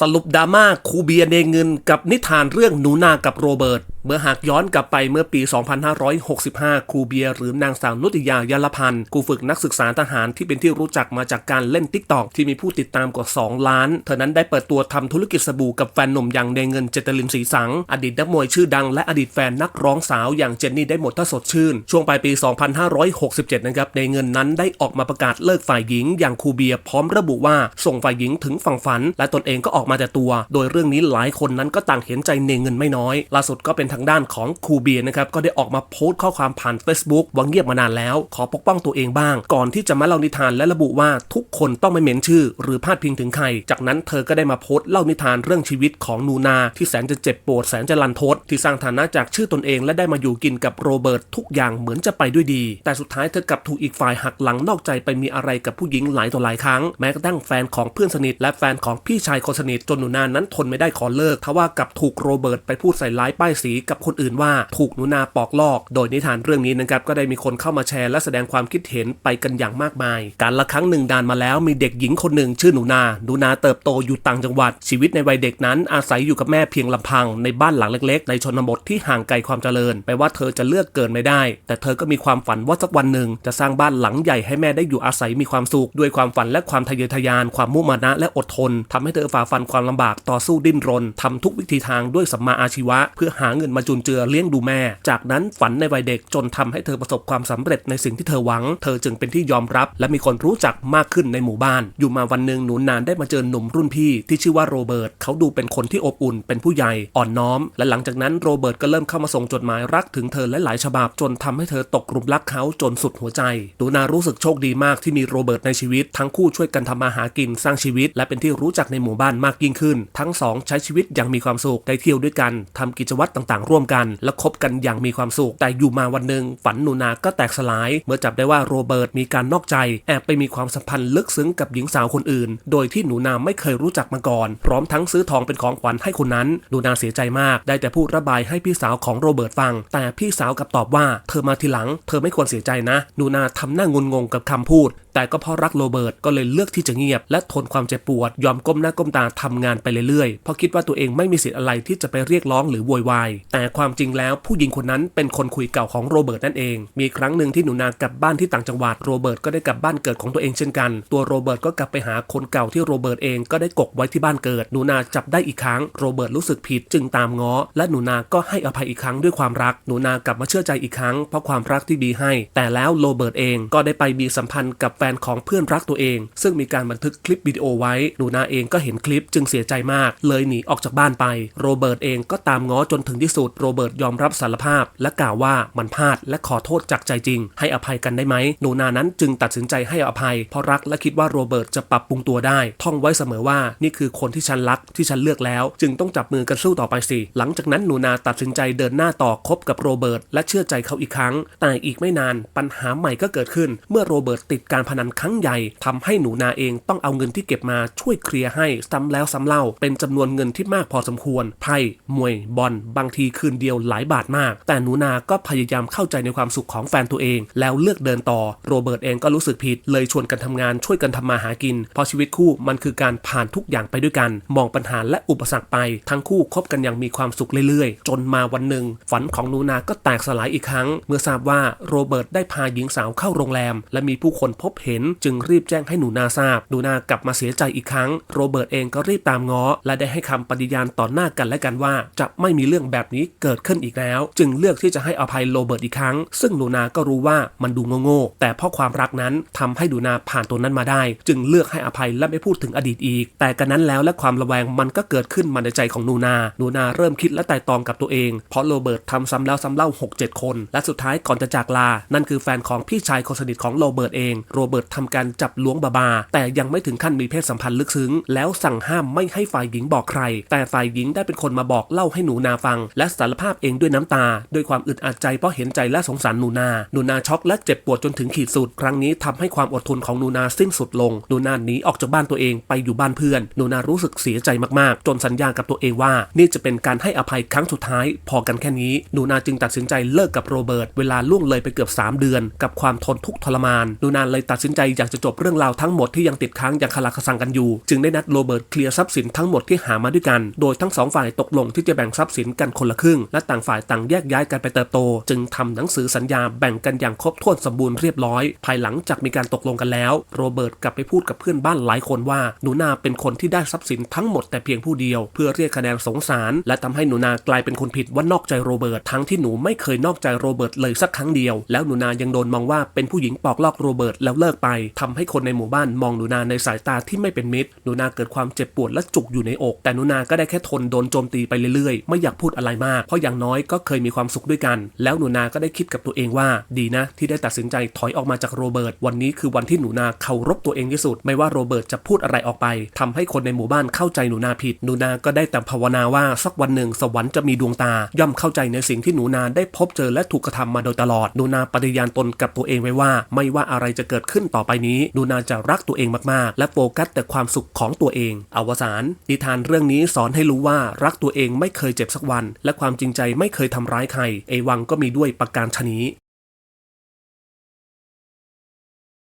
สรุปดราม่าคูเบียร์เนเงินกับนิทานเรื่องหนูนากับโรเบิร์ตเมื่อหากย้อนกลับไปเมื่อปี 2565 ครูเบียร์หรือนางสาวนุติยายลพันธ์ครูฝึกนักศึกษาทหารที่เป็นที่รู้จักมาจากการเล่นติ๊กตอกที่มีผู้ติดตามกว่า 2 ล้าน เธอนั้นได้เปิดตัวทำธุรกิจสบู่กับแฟนหนุ่มอย่างเนเงินเจตลินสีสัง อดีตนักมวยชื่อดังและอดีตแฟนนักร้องสาวอย่างเจนนี่ได้หมดถ้าสดชื่น ช่วงปลายปี 2567 นะครับเนเงินนั้นได้ออกมาประกาศเลิกฝ่ายหญิง อย่างครูเบียร์พร้อมระบุว่าส่งฝ่ายหญิงถึงฝั่งฝัน และตนเองก็ออกมาแต่ตัว โดยเรื่องนี้หลายคนนั้นก็ต่างเห็นใจเนเงินไม่น้อยล่าสุดก็เป็นทางด้านของคูเบียนะครับก็ได้ออกมาโพสต์ข้อความผ่าน Facebook ว่าเงียบมานานแล้ว ขอปกป้องตัวเองบ้าง ก่อนที่จะมาเล่านิทานและระบุว่าทุกคนต้องไม่เหม็นชื่อ หรือพาดพิงถึงใคร จากนั้นเธอก็ได้มาโพสต์เล่านิทานเรื่องชีวิตของนูนาที่แสนจะเจ็บปวดแสนจะลันทดที่สร้างฐานะจากชื่อตนเอง และได้มาอยู่กินกับโรเบิร์ตทุกอย่างเหมือนจะไปด้วยดี แต่สุดท้ายเธอกลับถูกอีกฝ่ายหักหลังนอกใจไปมีอะไรกับผู้หญิงหลายต่อหลายครั้งแม้กระทั่งแฟนของเพื่อนสนิท และแฟนของพี่ชายคนสนิทจนหนูนานั้นทนไม่ได้ขอเลิกทว่ากลับถูกโรเบิร์ตไปพูดใส่ร้ายป้ายสีกับคนอื่นว่าถูกหนูนาปอกลอก โดยนิทานเรื่องนี้นะครับก็ได้มีคนเข้ามาแชร์และแสดงความคิดเห็นไปกันอย่างมากมาย การละครั้งหนึ่งดานมาแล้วมีเด็กหญิงคนหนึ่งชื่อหนูนาหนูนาเติบโตอยู่ต่างจังหวัด ชีวิตในวัยเด็กนั้นอาศัยอยู่กับแม่เพียงลำพังในบ้านหลังเล็ก ๆ ในชนบทที่ห่างไกลความเจริญไปว่าเธอจะเลือกเกินไม่ได้ แต่เธอก็มีความฝันว่าสักวันหนึ่งจะสร้างบ้านหลังใหญ่ให้แม่ได้อยู่อาศัยมีความสุขด้วยความฝันและความทะเยอทะยาน ความมุ่งมานะและอดทนทำให้เธอฝ่าฟันความลำบากต่อสู้ดิ้นรนทำทุกวิธีทางด้วยสัมมาอาชีวะ เพื่อหาเงินมาจุนเจือเลี้ยงดูแม่ จากนั้นฝันในวัยเด็กจนทำให้เธอประสบความสำเร็จในสิ่งที่เธอหวัง เธอจึงเป็นที่ยอมรับ และมีคนรู้จักมากขึ้นในหมู่บ้าน อยู่มาวันหนึ่งหนูนานได้มาเจอหนุ่มรุ่นพี่ที่ชื่อว่าโรเบิร์ตเขาดูเป็นคนที่อบอุ่น เป็นผู้ใหญ่อ่อนน้อม และหลังจากนั้นโรเบิร์ตก็เริ่มเข้ามาส่งจดหมายรักถึงเธอและหลายฉบับจนทำให้เธอตกกลุ่มรักเขาจนสุดหัวใจหนูนารู้สึกโชคดีมากที่มีโรเบิร์ตในชีวิต ทั้งคู่ช่วยกันทำมาหากินสร้างชีวิต และเป็นที่รู้จักในหมู่บ้านมากยิ่งขึ้น ทั้งสองใช้ชีวิตอย่างมีความสุขได้เที่ยวด้วยกันทำกิจวัตรต่างๆร่วมกัน และคบกันอย่างมีความสุข แต่อยู่มาวันหนึ่งฝันหนูนาก็แตกสลาย เมื่อจับได้ว่าโรเบิร์ตมีการนอกใจ แอบไปมีความสัมพันธ์ลึกซึ้งกับหญิงสาวคนอื่น โดยที่หนูนาไม่เคยรู้จักมาก่อน พร้อมทั้งซื้อทองเป็นของขวัญให้คนนั้น หนูนาเสียใจมาก ได้แต่พูดระบายให้พี่สาวของโรเบิร์ตฟัง แต่พี่สาวกลับตอบว่า เธอมาทีหลัง เธอไม่ควรเสียใจนะ หนูนาทำหน้างุนงงกับคำพูดแต่ก็เพราะรักโรเบิร์ตก็เลยเลือกที่จะเงียบ และทนความเจ็บปวด ยอมก้มหน้าก้มตาทำงานไปเรื่อยๆ เพราะคิดว่าตัวเองไม่มีสิทธิ์อะไรที่จะไปเรียกร้องหรือโวยวายแต่ความจริงแล้วผู้หญิงคนนั้นเป็นคนคุยเก่าของโรเบิร์ตนั่นเอง มีครั้งหนึ่งที่หนูนากลับบ้านที่ต่างจังหวัดโรเบิร์ตก็ได้กลับบ้านเกิดของตัวเองเช่นกัน ตัวโรเบิร์ตก็กลับไปหาคนเก่าที่โรเบิร์ตเองก็ได้กกไว้ที่บ้านเกิด หนูนาจับได้อีกครั้งโรเบิร์ตรู้สึกผิดจึงตามง้อ และหนูนาก็ให้อภัยอีกครั้งด้วยความรัก หนูนากลับมาเชื่อใจอีกครั้งเพราะความรักที่บีให้ แต่แล้วโรเบิร์ตเองก็ได้ไปมีสัมพันธ์กับแฟนของเพื่อนรักตัวเอง ซึ่งมีการบันทึกคลิปวิดีโอไว้ หนูนาเองก็เห็นคลิปจึงเสียใจมาก เลยหนีออกจากบ้านไป โรเบิร์ตเองก็ตามง้อจนถึงที่สุดโรเบิร์ตยอมรับสารภาพ และกล่าวว่ามันพลาดและขอโทษจากใจจริง ให้อภัยกันได้ไหมหนูนานั้นจึงตัดสินใจให้อภัย เพราะรักและคิดว่าโรเบิร์ตจะปรับปรุงตัวได้ ท่องไว้เสมอว่านี่คือคนที่ฉันรักที่ฉันเลือกแล้ว จึงต้องจับมือกันสู้ต่อไปสิหลังจากนั้นหนูนาตัดสินใจเดินหน้าต่อคบกับโรเบิร์ตและเชื่อใจเขาอีกครั้ง แต่อีกไม่นานปัญหาใหม่ก็เกิดขึ้น เมื่อโรเบิร์ตติดการพนันครั้งใหญ่ทำให้หนูนาเองต้องเอาเงินที่เก็บมาช่วยเคลียร์ให้ซ้ำแล้วซ้ำเล่า เป็นจำนวนเงินที่มากพอสมควรไพ่มวยบอลบางทีคืนเดียวหลายบาทมาก แต่หนูนาก็พยายามเข้าใจในความสุขของแฟนตัวเอง แล้วเลือกเดินต่อ โรเบิร์ตเองก็รู้สึกผิด เลยชวนกันทำงานช่วยกันทำมาหากิน เพราะชีวิตคู่มันคือการผ่านทุกอย่างไปด้วยกัน มองปัญหาและอุปสรรคไป ทั้งคู่คบกันอย่างมีความสุขเรื่อยๆ จนมาวันหนึ่ง ฝันของหนูนาก็แตกสลายอีกครั้ง เมื่อทราบว่าโรเบิร์ตได้พาหญิงสาวเข้าโรงแรม และมีผู้คนพบเห็น จึงรีบแจ้งให้หนูนาทราบหนูนากลับมาเสียใจอีกครั้ง โรเบิร์ตเองก็รีบตามง้อ และได้ให้คำปฏิญาณต่อหน้ากันและกันว่า จะไม่มีเรื่องแบบนี้เกิดขึ้นอีกแล้ว จึงเลือกที่จะให้อภัยโรเบิร์ตอีกครั้ง ซึ่งหนูนาก็รู้ว่ามันดูโง่ๆแต่เพราะความรักนั้นทำให้หนูนาผ่านตัวนั้นมาได้ จึงเลือกให้อภัยและไม่พูดถึงอดีตอีก แต่กันนั้นแล้วและความระแวงมันก็เกิดขึ้นมาในใจของหนูนาหนูนาเริ่มคิดและไต่ตองกับตัวเองเพราะโรเบิร์ตทำซ้ำแล้วซ้ำเล่า 6-7 คน และสุดท้ายก่อนจะจากลา นั่นคือแฟนของพี่ชายคนสนิทของโรเบิร์ตเองโรเบิร์ตทำการจับล้วงบาบา แต่ยังไม่ถึงขั้นมีเพศสัมพันธ์ลึกซึ้ง แล้วสั่งห้ามไม่ให้ฝ่ายหญิงบอกใคร แต่ฝ่ายหญิงได้เป็นคนมาบอกเล่าให้หนูนาฟังและสารภาพเองด้วยน้ำตา ด้วยความอึดอัดใจเพราะเห็นใจและสงสารนูนาหนูนาช็อกและเจ็บปวดจนถึงขีดสุด ครั้งนี้ทำให้ความอดทนของนูนาสิ้นสุดลงนูนาหนีออกจากบ้านตัวเองไปอยู่บ้านเพื่อนนูนารู้สึกเสียใจมากๆ จนสัญญากับตัวเองว่า นี่จะเป็นการให้อภัยครั้งสุดท้าย พอกันแค่นี้นูนาจึงตัดสินใจเลิกกับโรเบิร์ตเวลาล่วงเลยไปเกือบ 3 เดือน กับความทนทุกข์ทรมานนูนาเลยตัดสินใจอยากจะจบเรื่องราวทั้งหมดที่ยังติดค้างอยังคาราคาซังกันอยู่ จึงได้นัดโรเบิร์ตเคลียร์ทรัพย์สินทั้งหมดที่หามาด้วยกัน โดยทั้งสองฝ่ายตกลงที่จะแบ่งทรัพย์สินกันคนละครึ่ง และต่างฝ่ายต่างแยกย้ายกันไปเติบโต จึงทำหนังสือสัญญาแบ่งกันอย่างครบถ้วนสมบูรณ์เรียบร้อย ภายหลังจากมีการตกลงกันแล้ว โรเบิร์ตกลับไปพูดกับเพื่อนบ้านหลายคนว่าหนูนาเป็นคนที่ได้ทรัพย์สินทั้งหมดแต่เพียงผู้เดียว เพื่อเรียกคะแนนสงสาร และทำให้หนูนากลายเป็นคนผิดว่านอกใจโรเบิร์ตทั้งที่หนูไม่เคยนอกใจโรเบิร์ตเลยสักครั้งเดียว แล้วหนูนายังโดนมองว่าเป็นผู้หญิงปอกลอกโรเบิร์ตแล้วเลิกไปทำให้คนในหมู่บ้านมองหนูนาในสายตาที่ไม่เป็นมิตรหนูนาเกิดความเจ็บปวดและจุกอยู่ในอก แต่หนูนาก็ได้แค่ทนโดนโจมตีไปเรื่อยๆ ไม่อยากพูดอะไรมาก เพราะอย่างน้อยก็เคยมีความสุขด้วยกัน แล้วหนูนาก็ได้คิดกับตัวเองว่า ดีนะ ที่ได้ตัดสินใจถอยออกมาจากโรเบิร์ตวันนี้คือวันที่หนูนาเคารพตัวเองที่สุด ไม่ว่าโรเบิร์ตจะพูดอะไรออกไปทำให้คนในหมู่บ้านเข้าใจหนูนาผิดหนูนาก็ได้แต่ภาวนาว่าสักวันหนึ่งสวรรค์จะมีดวงตา ย่อมเข้าใจในสิ่งที่หนูนาได้พบเจอและถูกกระทำมาโดยตลอดหนูนาปฏิญาณตนกับตัวเองไว้ว่า ไม่ว่าอะไรจะเกิดขึ้นต่อไปนี้หนูนาจะรักตัวเองมากๆ และโฟกัสแต่ความสุขของตัวเอง อวสานนิทานเรื่องนี้สอนให้รู้ว่ารักตัวเองไม่เคยเจ็บสักวันและความจริงใจไม่เคยทำร้ายใคร เอวังก็มีด้วยประการชนี้